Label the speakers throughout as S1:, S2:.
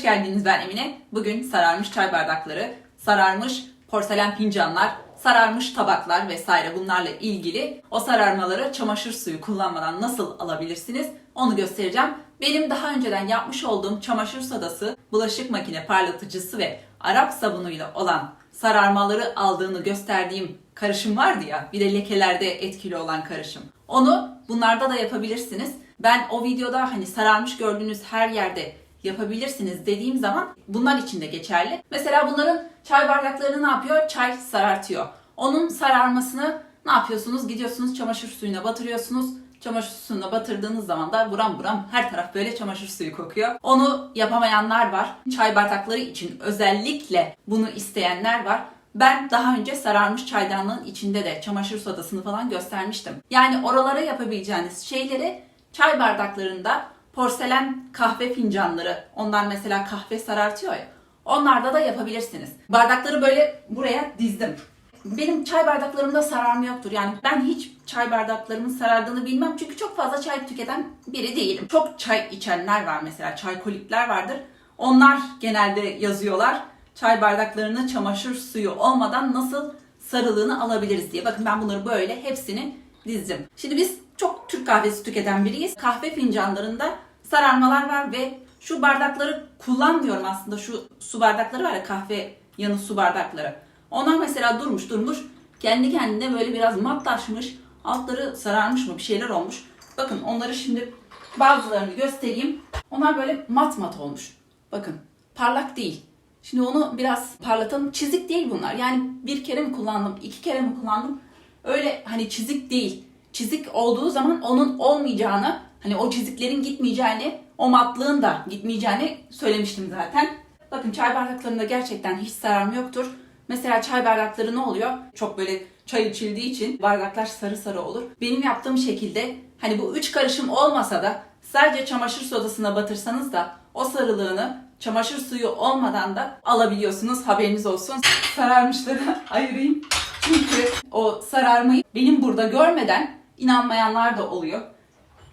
S1: Hoş geldiniz ben Emine. Bugün sararmış çay bardakları, sararmış porselen fincanlar, sararmış tabaklar vesaire bunlarla ilgili o sararmaları çamaşır suyu kullanmadan nasıl alabilirsiniz onu göstereceğim. Benim daha önceden yapmış olduğum çamaşır sodası, bulaşık makine parlatıcısı ve Arap sabunuyla olan sararmaları aldığını gösterdiğim karışım vardı ya bir de lekelerde etkili olan karışım. Onu bunlarda da yapabilirsiniz. Ben o videoda hani sararmış gördüğünüz her yerde yapabilirsiniz dediğim zaman bunlar için de geçerli. Mesela bunların çay bardaklarını ne yapıyor? Çay sarartıyor. Onun sararmasını ne yapıyorsunuz? Gidiyorsunuz çamaşır suyuna batırıyorsunuz. Çamaşır suyuna batırdığınız zaman da buram buram her taraf böyle çamaşır suyu kokuyor. Onu yapamayanlar var. Çay bardakları için özellikle bunu isteyenler var. Ben daha önce sararmış çaydanlığın içinde de çamaşır sodasını falan göstermiştim. Yani oralara yapabileceğiniz şeyleri çay bardaklarında porselen kahve fincanları, onlar mesela kahve sarartıyor ya, onlarda da yapabilirsiniz. Bardakları böyle buraya dizdim. Benim çay bardaklarımda sararma yoktur. Yani ben hiç çay bardaklarımın sarardığını bilmem. Çünkü çok fazla çay tüketen biri değilim. Çok çay içenler var mesela. Çay kolikler vardır. Onlar genelde yazıyorlar. Çay bardaklarını çamaşır suyu olmadan nasıl sarılığını alabiliriz diye. Bakın ben bunları böyle hepsini dizdim. Şimdi biz çok Türk kahvesi tüketen biriyiz. Kahve fincanlarında sararmalar var ve şu bardakları kullanmıyorum aslında. Şu su bardakları var ya kahve yanı su bardakları. Onlar mesela durmuş durmuş kendi kendine böyle biraz matlaşmış. Altları sararmış mı bir şeyler olmuş. Bakın onları şimdi bazılarını göstereyim. Onlar böyle mat mat olmuş. Bakın parlak değil. Şimdi onu biraz parlatalım. Çizik değil bunlar. Yani bir kere mi kullandım, iki kere mi kullandım? Öyle hani çizik değil. Çizik olduğu zaman onun olmayacağını, hani o çiziklerin gitmeyeceğini, o matlığın da gitmeyeceğini söylemiştim zaten. Bakın çay bardaklarında gerçekten hiç zararım yoktur. Mesela çay bardakları ne oluyor? Çok böyle çay içildiği için bardaklar sarı sarı olur. Benim yaptığım şekilde hani bu üç karışım olmasa da sadece çamaşır sodasına batırsanız da o sarılığını çamaşır suyu olmadan da alabiliyorsunuz. Haberiniz olsun. Sararmışları ayırayım. Çünkü o sararmayı benim burada görmeden inanmayanlar da oluyor.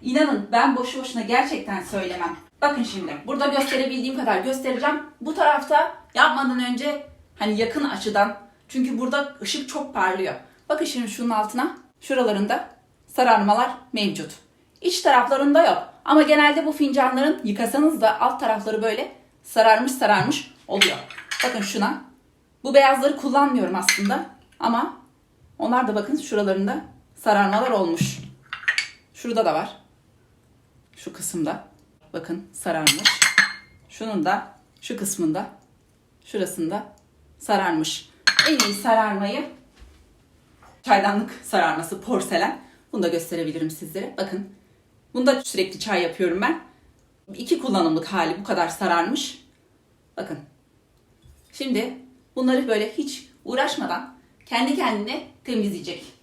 S1: İnanın ben boşu boşuna gerçekten söylemem. Bakın şimdi burada gösterebildiğim kadar göstereceğim. Bu tarafta yapmadan önce hani yakın açıdan çünkü burada ışık çok parlıyor. Bakın şimdi şunun altına şuralarında sararmalar mevcut. İç taraflarında yok. Ama genelde bu fincanların yıkasanız da alt tarafları böyle sararmış sararmış oluyor. Bakın şuna. Bu beyazları kullanmıyorum aslında. Ama onlar da bakın şuralarında sararmalar olmuş. Şurada da var. Şu kısımda. Bakın sararmış. Şunun da şu kısmında şurasında sararmış. En iyi sararmayı çaydanlık sararması porselen. Bunu da gösterebilirim sizlere. Bakın. Bunda sürekli çay yapıyorum ben. İki kullanımlık hali bu kadar sararmış. Bakın. Şimdi bunları böyle hiç uğraşmadan kendi kendine temizleyecek.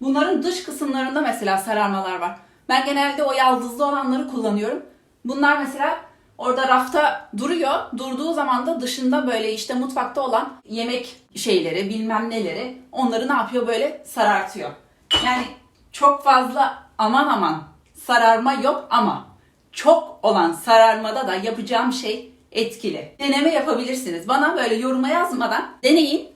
S1: Bunların dış kısımlarında mesela sararmalar var. Ben genelde o yaldızlı olanları kullanıyorum. Bunlar mesela orada rafta duruyor. Durduğu zaman da dışında böyle işte mutfakta olan yemek şeyleri bilmem neleri onları ne yapıyor böyle sarartıyor. Yani çok fazla aman aman sararma yok ama çok olan sararmada da yapacağım şey etkili. Deneme yapabilirsiniz. Bana böyle yoruma yazmadan deneyin.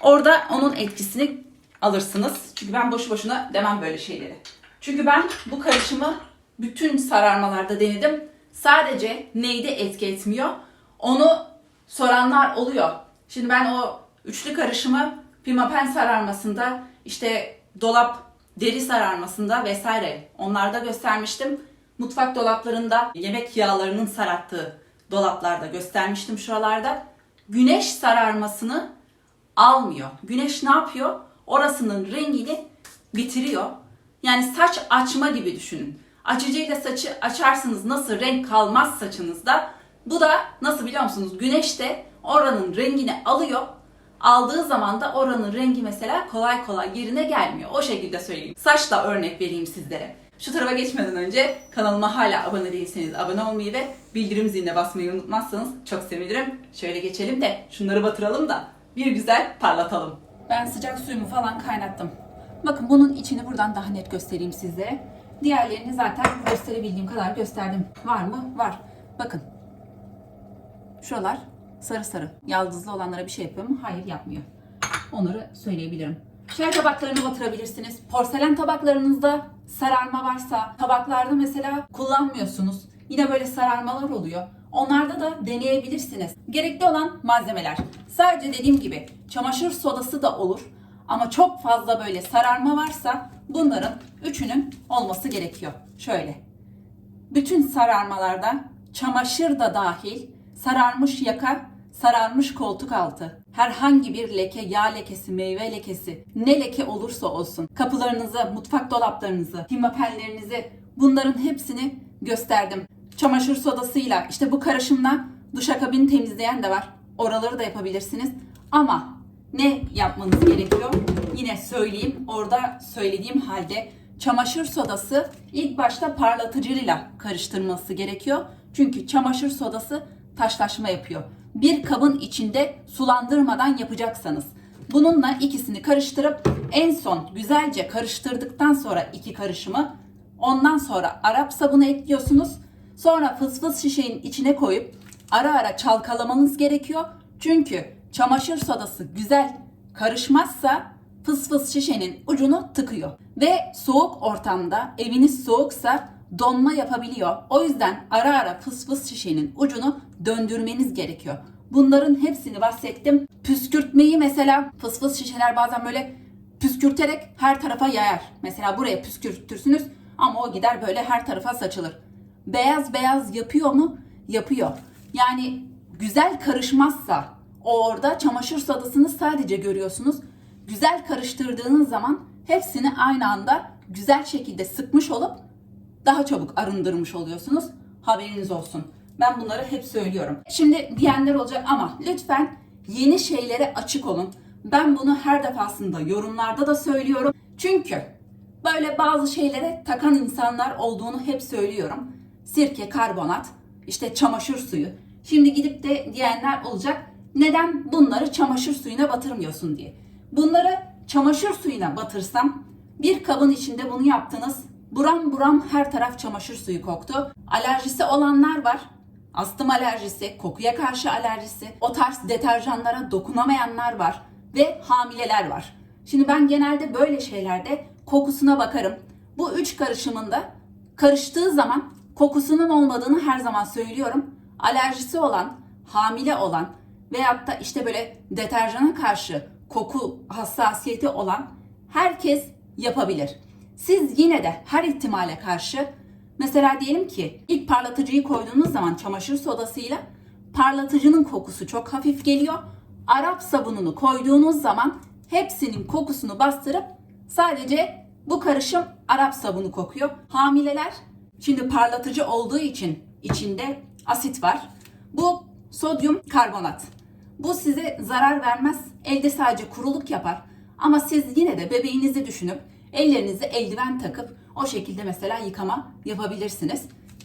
S1: Orada onun etkisini alırsınız. Çünkü ben boşu boşuna demem böyle şeyleri. Çünkü ben bu karışımı bütün sararmalarda denedim. Sadece neyde etki etmiyor? Onu soranlar oluyor. Şimdi ben o üçlü karışımı pimapen sararmasında, işte dolap deri sararmasında vesaire onlarda göstermiştim. Mutfak dolaplarında yemek yağlarının sararttığı dolaplarda göstermiştim şuralarda. Güneş sararmasını almıyor. Güneş ne yapıyor? Orasının rengini bitiriyor. Yani saç açma gibi düşünün. Açıcıyla saçı açarsınız nasıl renk kalmaz saçınızda. Bu da nasıl biliyor musunuz? Güneş de oranın rengini alıyor. Aldığı zaman da oranın rengi mesela kolay kolay yerine gelmiyor. O şekilde söyleyeyim. Saçla örnek vereyim sizlere. Şu tarafa geçmeden önce kanalıma hala abone değilseniz abone olmayı ve bildirim ziline basmayı unutmazsanız çok sevinirim. Şöyle geçelim de şunları batıralım da bir güzel parlatalım. Ben sıcak suyumu falan kaynattım. Bakın bunun içini buradan daha net göstereyim sizlere. Diğerlerini zaten gösterebildiğim kadar gösterdim. Var mı? Var. Bakın Şuralar sarı sarı. Yaldızlı olanlara bir şey yapıyor mu? Hayır yapmıyor. Onları söyleyebilirim. Çay tabaklarını batırabilirsiniz. Porselen tabaklarınızda sararma varsa, tabaklarda mesela kullanmıyorsunuz. Yine böyle sararmalar oluyor. Onlarda da deneyebilirsiniz. Gerekli olan malzemeler. Sadece dediğim gibi çamaşır sodası da olur. Ama çok fazla böyle sararma varsa bunların üçünün olması gerekiyor. Şöyle. Bütün sararmalarda çamaşır da dahil sararmış yaka, sararmış koltuk altı, herhangi bir leke, yağ lekesi, meyve lekesi, ne leke olursa olsun, kapılarınızı, mutfak dolaplarınızı, pimapenlerinizi bunların hepsini gösterdim. Çamaşır sodasıyla işte bu karışımla duşakabini temizleyen de var. Oraları da yapabilirsiniz. Ama ne yapmanız gerekiyor? Yine söyleyeyim. Orada söylediğim halde çamaşır sodası ilk başta parlatıcıyla karıştırması gerekiyor. Çünkü çamaşır sodası taşlaşma yapıyor. Bir kabın içinde sulandırmadan yapacaksanız bununla ikisini karıştırıp en son güzelce karıştırdıktan sonra iki karışımı ondan sonra Arap sabunu ekliyorsunuz. Sonra fısfıs şişenin içine koyup ara ara çalkalamanız gerekiyor. Çünkü çamaşır sodası güzel karışmazsa fıs fıs şişenin ucunu tıkıyor. Ve soğuk ortamda eviniz soğuksa donma yapabiliyor. O yüzden ara ara fıs fıs şişenin ucunu döndürmeniz gerekiyor. Bunların hepsini bahsettim. Püskürtmeyi mesela fıs fıs şişeler bazen böyle püskürterek her tarafa yayar. Mesela buraya püskürtürsünüz ama o gider böyle her tarafa saçılır. Beyaz beyaz yapıyor mu? Yapıyor. Yani güzel karışmazsa orada çamaşır sodasını sadece görüyorsunuz. Güzel karıştırdığınız zaman hepsini aynı anda güzel şekilde sıkmış olup daha çabuk arındırmış oluyorsunuz. Haberiniz olsun. Ben bunları hep söylüyorum. Şimdi diyenler olacak ama lütfen yeni şeylere açık olun. Ben bunu her defasında yorumlarda da söylüyorum. Çünkü böyle bazı şeylere takan insanlar olduğunu hep söylüyorum. Sirke, karbonat, işte çamaşır suyu. Şimdi gidip de diyenler olacak. Neden bunları çamaşır suyuna batırmıyorsun diye. Bunları çamaşır suyuna batırsam bir kabın içinde bunu yaptınız. Buram buram her taraf çamaşır suyu koktu. Alerjisi olanlar var. Astım alerjisi, kokuya karşı alerjisi, o tarz deterjanlara dokunamayanlar var ve hamileler var. Şimdi ben genelde böyle şeylerde kokusuna bakarım. Bu üç karışımında karıştığı zaman kokusunun olmadığını her zaman söylüyorum. Alerjisi olan, hamile olan veyahut da işte böyle deterjana karşı koku hassasiyeti olan herkes yapabilir. Siz yine de her ihtimale karşı mesela diyelim ki ilk parlatıcıyı koyduğunuz zaman çamaşır sodasıyla parlatıcının kokusu çok hafif geliyor. Arap sabununu koyduğunuz zaman hepsinin kokusunu bastırıp sadece bu karışım Arap sabunu kokuyor. Hamileler şimdi parlatıcı olduğu için içinde asit var. Bu sodyum karbonat. Bu size zarar vermez. Elde sadece kuruluk yapar. Ama siz yine de bebeğinizi düşünüp ellerinize eldiven takıp o şekilde mesela yıkama yapabilirsiniz.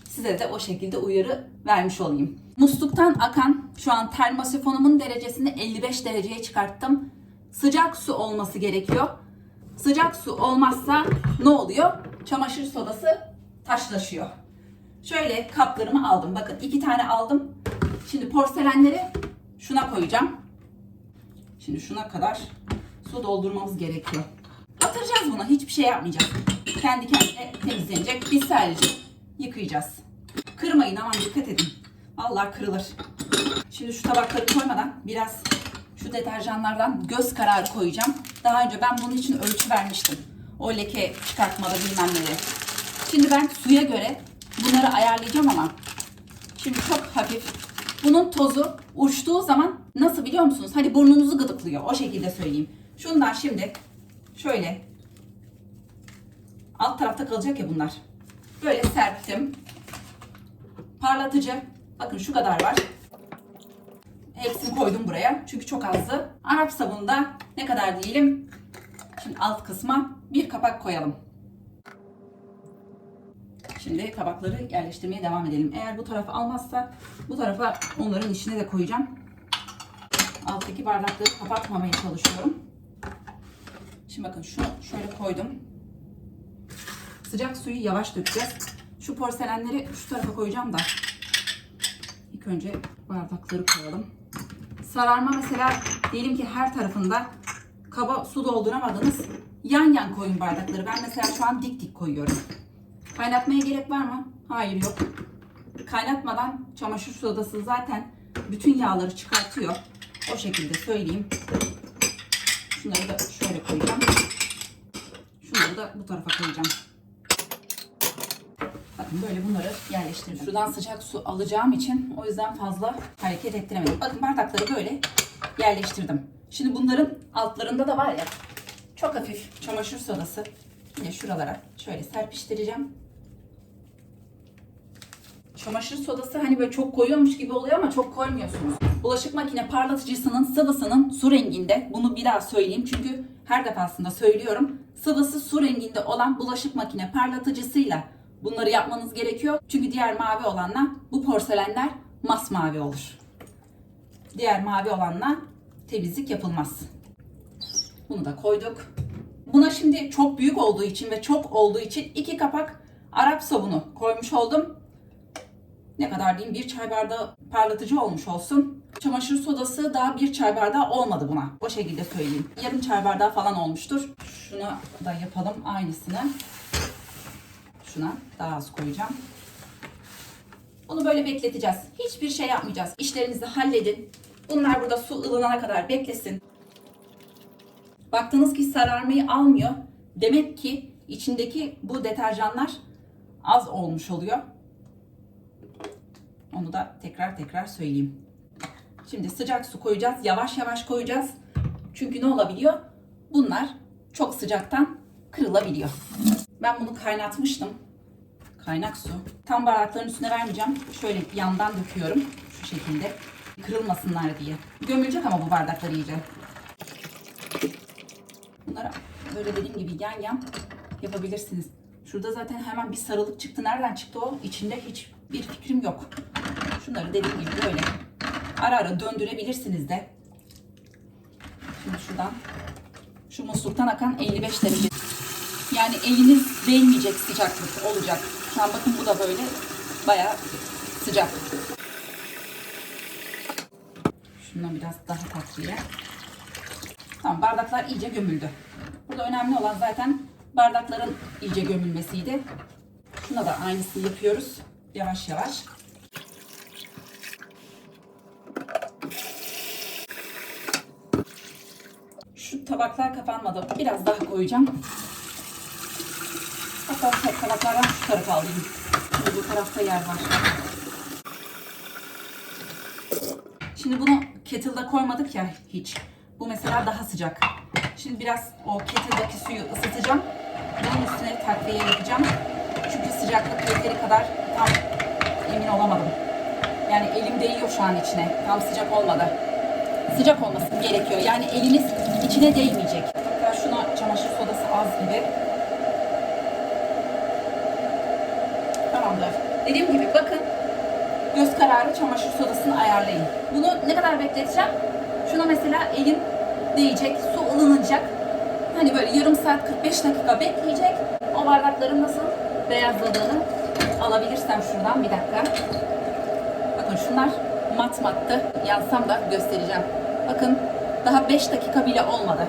S1: Size de o şekilde uyarı vermiş olayım. Musluktan akan şu an termosifonumun derecesini 55 dereceye çıkarttım. Sıcak su olması gerekiyor. Sıcak su olmazsa ne oluyor? Çamaşır sodası taşlaşıyor. Şöyle kaplarımı aldım. Bakın iki tane aldım. Şimdi porselenleri şuna koyacağım. Şimdi şuna kadar su doldurmamız gerekiyor. Batıracağız bunu. Hiçbir şey yapmayacağız. Kendi kendine temizlenecek. Biz sadece yıkayacağız. Kırmayın aman dikkat edin. Allah kırılır. Şimdi şu tabakları koymadan biraz şu deterjanlardan göz kararı koyacağım. Daha önce ben bunun için ölçü vermiştim. O leke çıkartmada bilmem neleri. Şimdi ben suya göre bunları ayarlayacağım ama şimdi çok hafif. Bunun tozu uçtuğu zaman nasıl biliyor musunuz? Hani burnunuzu gıdıklıyor. O şekilde söyleyeyim. Şundan şimdi şöyle alt tarafta kalacak ya bunlar. Böyle serptim. Parlatıcı. Bakın şu kadar var. Hepsini koydum buraya. Çünkü çok azdı. Arap sabununda ne kadar diyelim? Şimdi alt kısma bir kapak koyalım. Şimdi tabakları yerleştirmeye devam edelim. Eğer bu tarafı almazsa bu tarafa onların içine de koyacağım. Alttaki bardakları kapatmamaya çalışıyorum. Şimdi bakın şunu şöyle koydum. Sıcak suyu yavaş dökeceğiz. Şu porselenleri şu tarafa koyacağım da. İlk önce bardakları koyalım. Sararma mesela diyelim ki her tarafında kaba su dolduramadınız. Yan yan koyun bardakları. Ben mesela şu an dik dik koyuyorum. Kaynatmaya gerek var mı? Hayır yok. Kaynatmadan çamaşır sodası zaten bütün yağları çıkartıyor. O şekilde söyleyeyim. Şunları da şöyle koyacağım. Şunları da bu tarafa koyacağım. Bakın böyle bunları yerleştirdim. Şuradan sıcak su alacağım için o yüzden fazla hareket ettiremedim. Bakın bardakları böyle yerleştirdim. Şimdi bunların altlarında da var ya çok hafif çamaşır sodası. Yine şuralara şöyle serpiştireceğim. Çamaşır sodası hani böyle çok koyuyormuş gibi oluyor ama çok koymuyorsunuz. Bulaşık makine parlatıcısının sıvısının su renginde. Bunu bir daha söyleyeyim çünkü her defasında söylüyorum. Sıvısı su renginde olan bulaşık makine parlatıcısıyla bunları yapmanız gerekiyor. Çünkü diğer mavi olanla bu porselenler masmavi olur. Diğer mavi olanla temizlik yapılmaz. Bunu da koyduk. Buna şimdi çok büyük olduğu için ve çok olduğu için iki kapak Arap sabunu koymuş oldum ne kadar diyeyim bir çay bardağı parlatıcı olmuş olsun. Çamaşır sodası daha bir çay bardağı olmadı buna. O şekilde söyleyeyim. Yarım çay bardağı falan olmuştur. Şuna da yapalım aynısını. Şuna daha az koyacağım. Bunu böyle bekleteceğiz. Hiçbir şey yapmayacağız. İşlerinizi halledin. Bunlar burada su ılınana kadar beklesin. Baktınız ki sararmayı almıyor. Demek ki içindeki bu deterjanlar az olmuş oluyor. Onu da tekrar tekrar söyleyeyim. Şimdi sıcak su koyacağız. Yavaş yavaş koyacağız. Çünkü ne olabiliyor? Bunlar çok sıcaktan kırılabiliyor. Ben bunu kaynatmıştım. Kaynak su. Tam bardakların üstüne vermeyeceğim. Şöyle yandan döküyorum. Şu şekilde. Kırılmasınlar diye. Gömülecek ama bu bardaklar iyice. Bunları böyle dediğim gibi yan yan yapabilirsiniz. Şurada zaten hemen bir sarılık çıktı. Nereden çıktı o? İçinde hiçbir fikrim yok. Şunları dediğim gibi böyle ara ara döndürebilirsiniz de. Şimdi şuradan şu musluktan akan 55 derece. Yani eliniz değmeyecek sıcaklık olacak. Şu an bakın bu da böyle bayağı sıcak. Şundan biraz daha tatlıya. Tamam bardaklar iyice gömüldü. Burada önemli olan zaten bardakların iyice gömülmesiydi. Şuna da aynısını yapıyoruz. Yavaş yavaş. Şu tabaklar kapanmadı. Biraz daha koyacağım. Hatta tabaklardan şu tarafa alayım. Şimdi bu tarafta yer var. Şimdi bunu kettle'da koymadık ya hiç. Bu mesela daha sıcak. Şimdi biraz o kettle'daki suyu ısıtacağım. Bunun üstüne takviye yapacağım. Çünkü sıcaklık yeteri kadar tam emin olamadım. Yani elim değiyor şu an içine. Tam sıcak olmadı. Sıcak olması gerekiyor. Yani eliniz içine değmeyecek. Hatta şuna çamaşır sodası az gibi. Tamamdır. Dediğim gibi bakın göz kararı çamaşır sodasını ayarlayın. Bunu ne kadar bekleteceğim? Şuna mesela elim değecek, su ılınacak. Hani böyle yarım saat 45 dakika bekleyecek. O bardakların nasıl beyazladığını alabilirsem şuradan bir dakika. Bakın şunlar mat mattı. Yansam da göstereceğim. Bakın daha 5 dakika bile olmadı.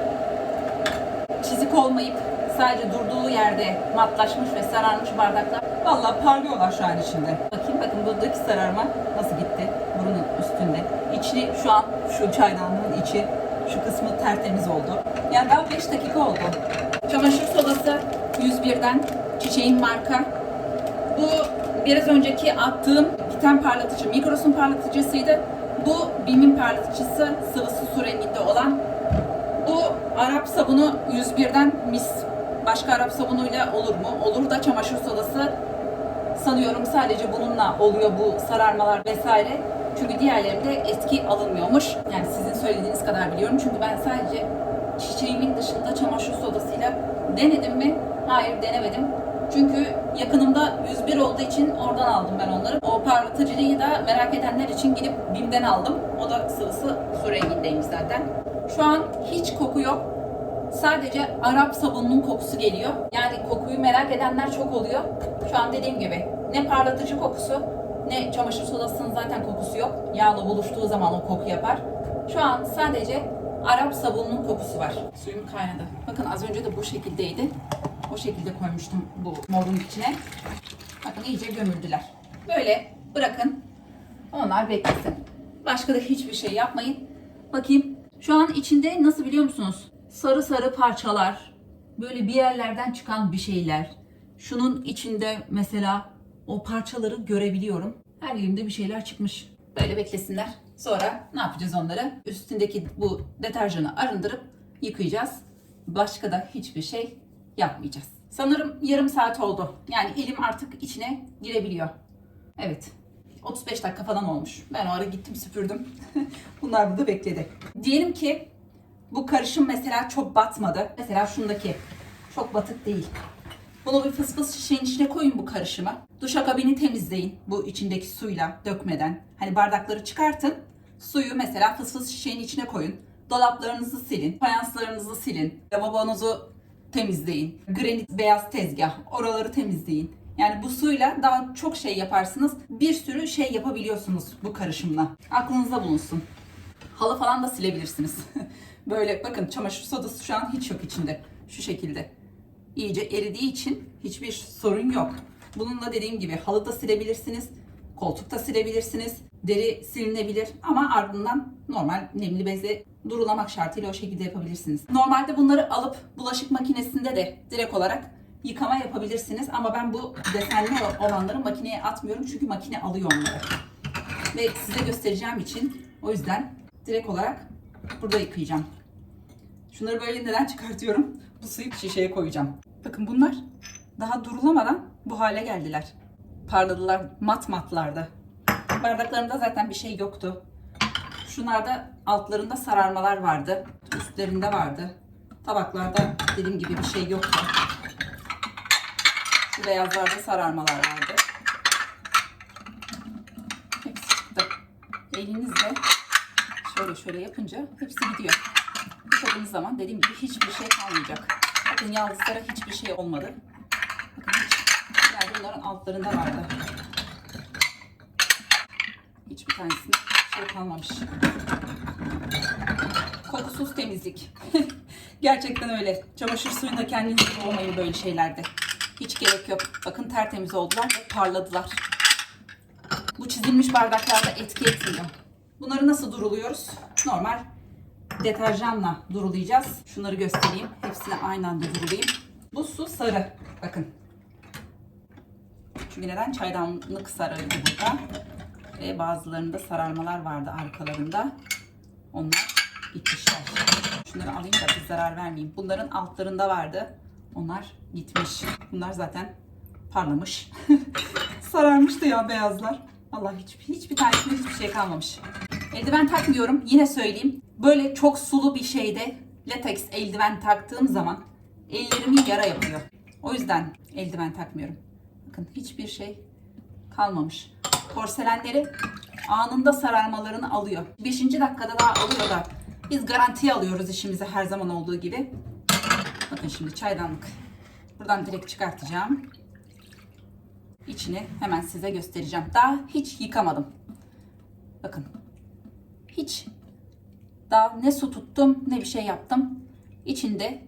S1: Çizik olmayıp sadece durduğu yerde matlaşmış ve sararmış bardaklar. Vallahi parlıyorlar şu an içinde. Bakayım bakın buradaki sararma nasıl gitti burunun üstünde. İçi şu an şu çaydanlığın içi şu kısmı tertemiz oldu. Yani daha 5 dakika oldu. Çamaşır sodası 101'den çiçeğin marka. Bu biraz önceki attığım biten parlatıcı Migros'un parlatıcısıydı. Bu Bim'in parlatıcısı sıvısı su renginde olan. Bu Arap sabunu 101'den mis. Başka Arap sabunuyla olur mu? Olur da çamaşır sodası sanıyorum sadece bununla oluyor bu sararmalar vesaire. Çünkü diğerlerinde etki alınmıyormuş. Yani sizin söylediğiniz kadar biliyorum. Çünkü ben sadece çiçeğimin dışında çamaşır sodasıyla denedim mi? Hayır denemedim. Çünkü yakınımda 101 olduğu için oradan aldım ben onları. O parlatıcıyı da merak edenler için gidip BİM'den aldım. O da sıvısı su rengindeymiş zaten. Şu an hiç koku yok. Sadece Arap sabununun kokusu geliyor. Yani kokuyu merak edenler çok oluyor. Şu an dediğim gibi ne parlatıcı kokusu Ne çamaşır sodasının zaten kokusu yok. Yağla buluştuğu zaman o koku yapar. Şu an sadece Arap sabununun kokusu var. Suyum kaynadı. Bakın az önce de bu şekildeydi. O şekilde koymuştum bu morun içine. Bakın iyice gömüldüler. Böyle bırakın. Onlar beklesin. Başka da hiçbir şey yapmayın. Bakayım. Şu an içinde nasıl biliyor musunuz? Sarı sarı parçalar. Böyle bir yerlerden çıkan bir şeyler. Şunun içinde mesela o parçaları görebiliyorum. Her yerimde bir şeyler çıkmış. Böyle beklesinler. Sonra ne yapacağız onları? Üstündeki bu deterjanı arındırıp yıkayacağız. Başka da hiçbir şey yapmayacağız. Sanırım yarım saat oldu. Yani elim artık içine girebiliyor. Evet. 35 dakika falan olmuş. Ben o ara gittim süpürdüm. Bunlar burada bekledi. Diyelim ki bu karışım mesela çok batmadı. Mesela şundaki çok batık değil. Bunu bir fıs fıs şişenin içine koyun bu karışımı. Duşakabini temizleyin bu içindeki suyla dökmeden. Hani bardakları çıkartın. Suyu mesela fıs fıs şişenin içine koyun. Dolaplarınızı silin. Fayanslarınızı silin. Lavabonuzu temizleyin. Granit beyaz tezgah. Oraları temizleyin. Yani bu suyla daha çok şey yaparsınız. Bir sürü şey yapabiliyorsunuz bu karışımla. Aklınızda bulunsun. Halı falan da silebilirsiniz. Böyle bakın çamaşır sodası şu an hiç yok içinde. Şu şekilde. İyice eridiği için hiçbir sorun yok. Bununla dediğim gibi halı da silebilirsiniz. Koltuk da silebilirsiniz. Deri silinebilir ama ardından normal nemli bezle durulamak şartıyla o şekilde yapabilirsiniz. Normalde bunları alıp bulaşık makinesinde de direkt olarak yıkama yapabilirsiniz. Ama ben bu desenli olanları makineye atmıyorum çünkü makine alıyor onları. Ve size göstereceğim için o yüzden direkt olarak burada yıkayacağım. Şunları böyle neden çıkartıyorum? Bu suyu şişeye koyacağım. Bakın bunlar daha durulamadan bu hale geldiler. Parladılar mat matlarda. Bardaklarımda zaten bir şey yoktu. Şunlarda altlarında sararmalar vardı. Üstlerinde vardı. Tabaklarda dediğim gibi bir şey yoktu. Şu beyazlarda sararmalar vardı. Hepsi çıktı. Elinizle şöyle şöyle yapınca hepsi gidiyor. Yıkadığınız zaman dediğim gibi hiçbir şey kalmayacak. Bakın yaldızlara hiçbir şey olmadı. Bakın hiç. Bunların altlarında vardı. Hiçbir tanesinde şey kalmamış. Kokusuz temizlik. Gerçekten öyle. Çamaşır suyunda kendinizi boğmayın böyle şeylerde. Hiç gerek yok. Bakın tertemiz oldular ve parladılar. Bu çizilmiş bardaklarda etki etmiyor. Bunları nasıl duruluyoruz? Normal deterjanla durulayacağız. Şunları göstereyim. Hepsini aynı anda durulayım. Bu su sarı. Bakın. Çünkü neden? Çaydanlık sarıydı burada. Ve bazılarında sararmalar vardı arkalarında. Onlar gitmişler. Şunları alayım da bir zarar vermeyeyim. Bunların altlarında vardı. Onlar gitmiş. Bunlar zaten parlamış. Sararmıştı ya beyazlar. Allah hiç, hiçbir tanesinde hiçbir şey kalmamış. Eldiven takmıyorum. Yine söyleyeyim. Böyle çok sulu bir şeyde lateks eldiven taktığım zaman ellerimi yara yapıyor. O yüzden eldiven takmıyorum. Bakın hiçbir şey kalmamış. Porselenleri anında sararmalarını alıyor. 5. dakikada daha alıyor da biz garantiye alıyoruz işimizi her zaman olduğu gibi. Bakın şimdi çaydanlık. Buradan direkt çıkartacağım. İçini hemen size göstereceğim. Daha hiç yıkamadım. Bakın. Hiç daha ne su tuttum ne bir şey yaptım. İçinde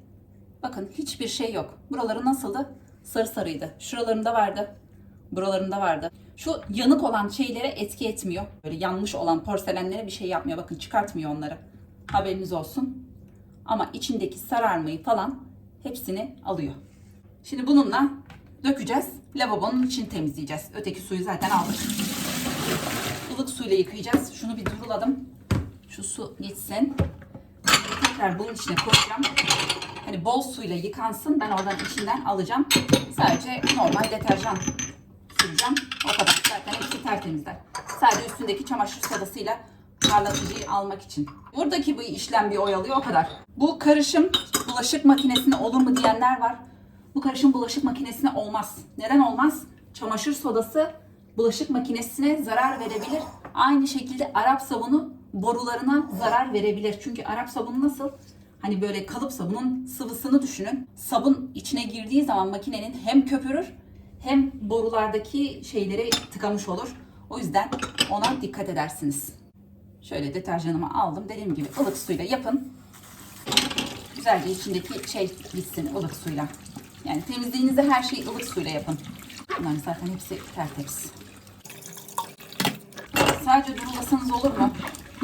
S1: bakın hiçbir şey yok. Buraları nasıldı? Sarı sarıydı. Şuralarında vardı. Buralarında vardı. Şu yanık olan şeylere etki etmiyor. Böyle yanmış olan porselenlere bir şey yapmıyor. Bakın çıkartmıyor onları. Haberiniz olsun. Ama içindeki sararmayı falan hepsini alıyor. Şimdi bununla dökeceğiz. Lavabonun içini temizleyeceğiz. Öteki suyu zaten aldık. Ilık suyla yıkayacağız. Şunu bir duruladım. Şu su gitsin. Tekrar bunun içine koyacağım. Hani bol suyla yıkansın. Ben oradan içinden alacağım. Sadece normal deterjan süreceğim. O kadar. Zaten hepsi tertemizler. Sadece üstündeki çamaşır sodasıyla parlatıcıyı almak için. Buradaki bu işlem bir oyalıyor o kadar. Bu karışım bulaşık makinesine olur mu diyenler var. Bu karışım bulaşık makinesine olmaz. Neden olmaz? Çamaşır sodası bulaşık makinesine zarar verebilir. Aynı şekilde Arap sabunu borularına zarar verebilir. Çünkü Arap sabunu nasıl? Hani böyle kalıp sabunun sıvısını düşünün. Sabun içine girdiği zaman makinenin hem köpürür hem borulardaki şeyleri tıkamış olur. O yüzden ona dikkat edersiniz. Şöyle deterjanımı aldım. Dediğim gibi ılık suyla yapın. Güzelce içindeki şey gitsin ılık suyla. Yani temizliğinizde her şeyi ılık suyla yapın. Bunların zaten hepsi tertemiz. Sadece durulasanız olur mu?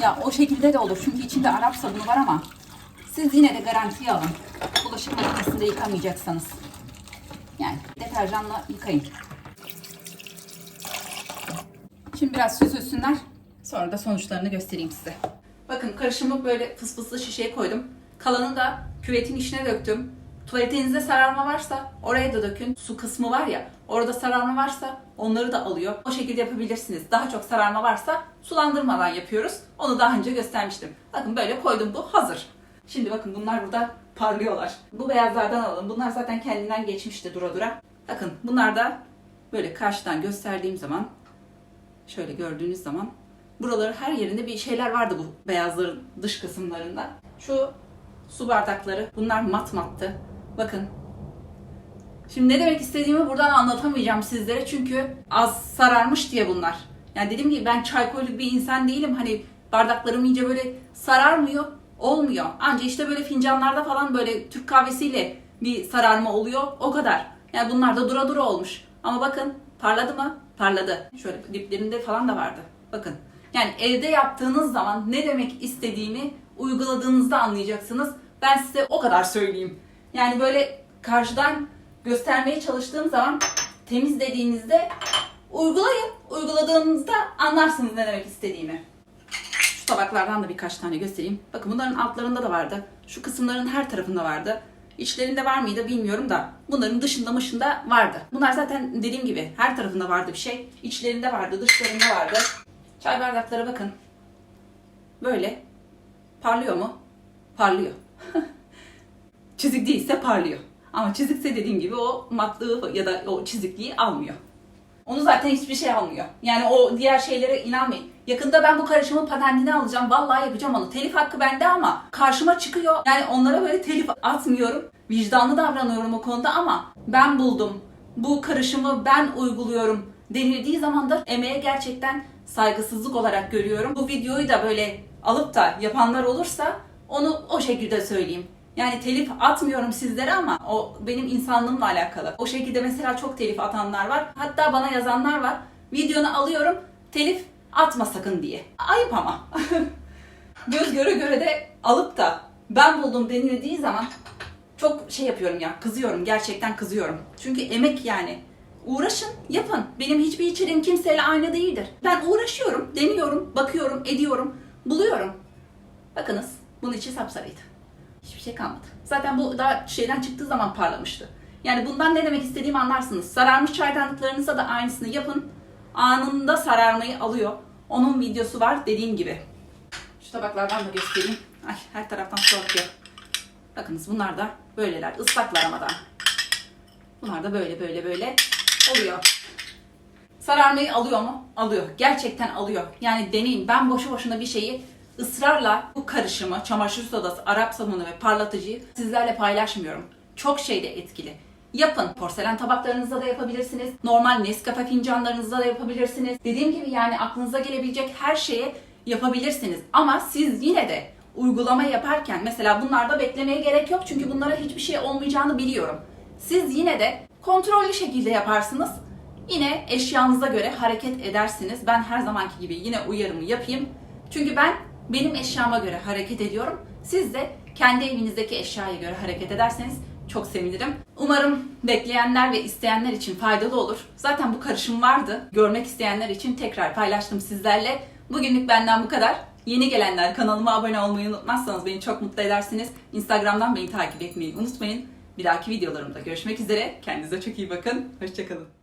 S1: Ya o şekilde de olur. Çünkü içinde Arap sabunu var ama siz yine de garantiye alın. Bulaşık makinesinde yıkamayacaksanız. Yani deterjanla yıkayın. Şimdi biraz süzülsünler. Sonra da sonuçlarını göstereyim size. Bakın karışımı böyle fısfıslı şişeye koydum. Kalanı da küvetin içine döktüm. Tuvaletinizde sararma varsa oraya da dökün. Su kısmı var ya orada sararma varsa onları da alıyor. O şekilde yapabilirsiniz. Daha çok sararma varsa sulandırmadan yapıyoruz. Onu daha önce göstermiştim. Bakın böyle koydum bu hazır. Şimdi bakın bunlar burada parlıyorlar. Bu beyazlardan alalım. Bunlar zaten kendinden geçmişti dura dura. Bakın bunlar da böyle karşıdan gösterdiğim zaman şöyle gördüğünüz zaman buraları her yerinde bir şeyler vardı bu beyazların dış kısımlarında. Şu su bardakları bunlar mat mattı. Bakın. Şimdi ne demek istediğimi buradan anlatamayacağım sizlere çünkü az sararmış diye bunlar. Yani dediğim gibi ben çay bir insan değilim. Hani bardaklarım iyice böyle sararmıyor. Olmuyor. Anca işte böyle fincanlarda falan böyle Türk kahvesiyle bir sararma oluyor. O kadar. Yani bunlar da dura dura olmuş. Ama bakın parladı mı? Parladı. Şöyle diplerinde falan da vardı. Bakın. Yani evde yaptığınız zaman ne demek istediğimi uyguladığınızda anlayacaksınız. Ben size o kadar söyleyeyim. Yani böyle karşıdan göstermeye çalıştığım zaman temiz dediğinizde uygulayın. Uyguladığınızda anlarsınız ne demek istediğimi. Şu tabaklardan da birkaç tane göstereyim. Bakın bunların altlarında da vardı. Şu kısımların her tarafında vardı. İçlerinde var mıydı bilmiyorum da bunların dışında mışında vardı. Bunlar zaten dediğim gibi her tarafında vardı bir şey. İçlerinde vardı, dışlarında vardı. Çay bardaklara bakın. Böyle. Parlıyor mu? Parlıyor. Çizik değilse parlıyor. Ama çizikse dediğim gibi o matlığı ya da o çizikliği almıyor. Onu zaten hiçbir şey almıyor. Yani o diğer şeylere inanmayın. Yakında ben bu karışımın patentini alacağım. Vallahi yapacağım onu. Telif hakkı bende ama karşıma çıkıyor. Yani onlara böyle telif atmıyorum. Vicdanlı davranıyorum o konuda ama ben buldum. Bu karışımı ben uyguluyorum denildiği zaman da emeğe gerçekten saygısızlık olarak görüyorum. Bu videoyu da böyle alıp da yapanlar olursa onu o şekilde söyleyeyim. Yani telif atmıyorum sizlere ama o benim insanlığımla alakalı. O şekilde mesela çok telif atanlar var. Hatta bana yazanlar var. Videonu alıyorum telif atma sakın diye. Ayıp ama. Göz göre göre de alıp da ben buldum denildiği zaman çok şey yapıyorum ya kızıyorum gerçekten kızıyorum. Çünkü emek yani. Uğraşın, yapın. Benim hiçbir içeriğim kimseyle aynı değildir. Ben uğraşıyorum, deniyorum, bakıyorum, ediyorum, buluyorum. Bakınız, bunun içi sapsarıydı. Hiçbir şey kalmadı. Zaten bu daha şeyden çıktığı zaman parlamıştı. Yani bundan ne demek istediğimi anlarsınız. Sararmış çaydanlıklarınıza da aynısını yapın. Anında sararmayı alıyor. Onun videosu var dediğim gibi. Şu tabaklardan da göstereyim. Ay her taraftan su akıyor. Bakınız bunlar da böyleler. Islaklar ama da. Bunlar da böyle böyle böyle oluyor. Sararmayı alıyor mu? Alıyor. Gerçekten alıyor. Yani deneyin. Ben boşu boşuna bir şeyi ısrarla bu karışımı, çamaşır sodası, Arap sabunu ve parlatıcıyı sizlerle paylaşmıyorum. Çok şeyde etkili. Yapın. Porselen tabaklarınızda da yapabilirsiniz. Normal Nescafe fincanlarınızda da yapabilirsiniz. Dediğim gibi yani aklınıza gelebilecek her şeye yapabilirsiniz. Ama siz yine de uygulama yaparken mesela bunlarda beklemeye gerek yok çünkü bunlara hiçbir şey olmayacağını biliyorum. Siz yine de kontrollü şekilde yaparsınız. Yine eşyanıza göre hareket edersiniz. Ben her zamanki gibi yine uyarımı yapayım. Çünkü ben benim eşyama göre hareket ediyorum. Siz de kendi evinizdeki eşyaya göre hareket ederseniz çok sevinirim. Umarım bekleyenler ve isteyenler için faydalı olur. Zaten bu karışım vardı. Görmek isteyenler için tekrar paylaştım sizlerle. Bugünlük benden bu kadar. Yeni gelenler kanalıma abone olmayı unutmazsanız beni çok mutlu edersiniz. Instagram'dan beni takip etmeyi unutmayın. Bir dahaki videolarımda görüşmek üzere. Kendinize çok iyi bakın. Hoşçakalın.